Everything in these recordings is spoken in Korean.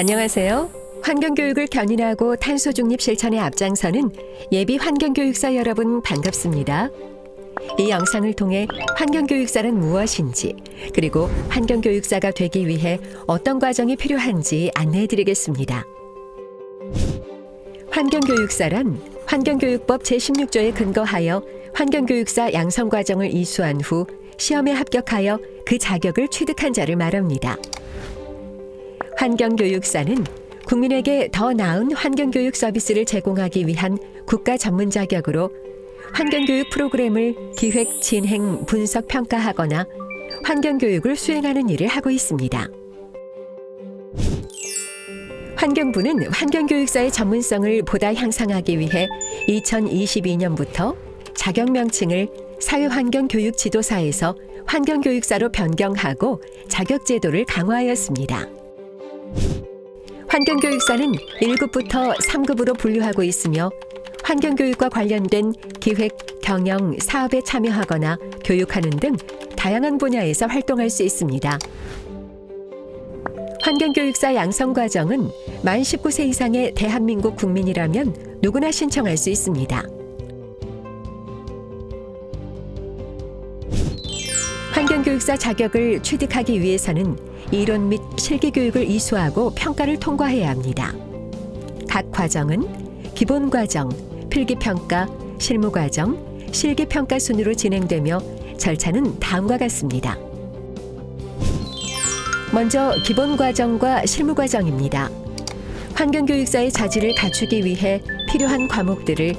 안녕하세요. 환경교육을 견인하고 탄소 중립 실천에 앞장서는 예비 환경교육사 여러분 반갑습니다. 이 영상을 통해 환경교육사는 무엇인지, 그리고 환경교육사가 되기 위해 어떤 과정이 필요한지 안내해 드리겠습니다. 환경교육사란 환경교육법 제16조에 근거하여 환경교육사 양성과정을 이수한 후 시험에 합격하여 그 자격을 취득한 자를 말합니다. 환경교육사는 국민에게 더 나은 환경교육 서비스를 제공하기 위한 국가 전문 자격으로 환경교육 프로그램을 기획, 진행, 분석, 평가하거나 환경교육을 수행하는 일을 하고 있습니다. 환경부는 환경교육사의 전문성을 보다 향상하기 위해 2022년부터 자격 명칭을 사회환경교육지도사에서 환경교육사로 변경하고 자격제도를 강화하였습니다. 환경교육사는 1급부터 3급으로 분류하고 있으며 환경교육과 관련된 기획, 경영, 사업에 참여하거나 교육하는 등 다양한 분야에서 활동할 수 있습니다. 환경교육사 양성 과정은 만 19세 이상의 대한민국 국민이라면 누구나 신청할 수 있습니다. 교육사 자격을 취득하기 위해서는 이론 및 실기 교육을 이수하고 평가를 통과해야 합니다. 각 과정은 기본 과정, 필기 평가, 실무 과정, 실기 평가 순으로 진행되며 절차는 다음과 같습니다. 먼저 기본 과정과 실무 과정입니다. 환경교육사의 자질을 갖추기 위해 필요한 과목들을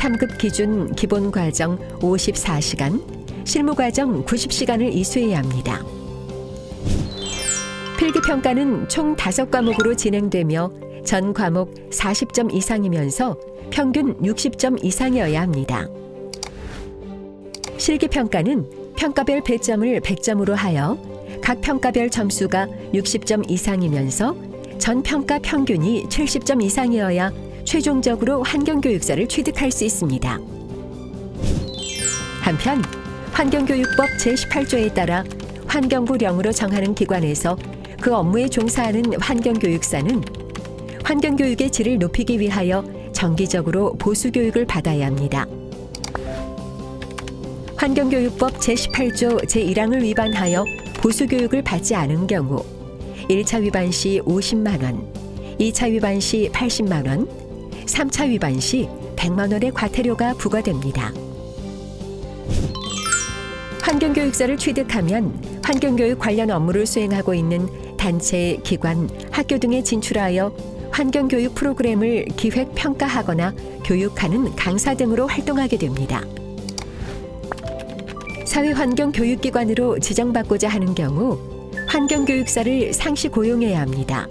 3급 기준 기본 과정 54시간, 실무 과정 90시간을 이수해야 합니다. 필기 평가는 총 5과목으로 진행되며 전 과목 40점 이상이면서 평균 60점 이상이어야 합니다. 실기 평가는 평가별 배점을 100점으로 하여 각 평가별 점수가 60점 이상이면서 전 평가 평균이 70점 이상이어야 최종적으로 환경교육사를 취득할 수 있습니다. 한편 환경교육법 제18조에 따라 환경부령으로 정하는 기관에서 그 업무에 종사하는 환경교육사는 환경교육의 질을 높이기 위하여 정기적으로 보수교육을 받아야 합니다. 환경교육법 제18조 제1항을 위반하여 보수교육을 받지 않은 경우 1차 위반 시 50만 원, 2차 위반 시 80만 원, 3차 위반 시 100만 원의 과태료가 부과됩니다. 환경교육사를 취득하면 환경교육 관련 업무를 수행하고 있는 단체, 기관, 학교 등에 진출하여 환경교육 프로그램을 기획, 평가하거나 교육하는 강사 등으로 활동하게 됩니다. 사회환경교육기관으로 지정받고자 하는 경우 환경교육사를 상시 고용해야 합니다.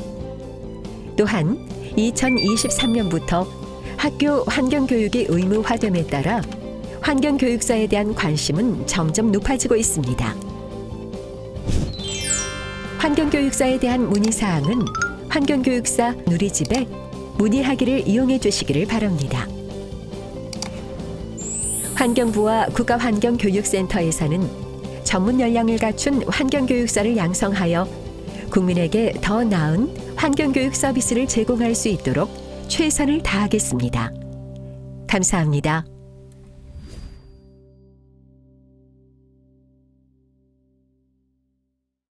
또한 2023년부터 학교 환경교육이 의무화됨에 따라 환경교육사에 대한 관심은 점점 높아지고 있습니다. 환경교육사에 대한 문의사항은 환경교육사 누리집에 문의하기를 이용해 주시기를 바랍니다. 환경부와 국가환경교육센터에서는 전문 역량을 갖춘 환경교육사를 양성하여 국민에게 더 나은 환경교육 서비스를 제공할 수 있도록 최선을 다하겠습니다. 감사합니다.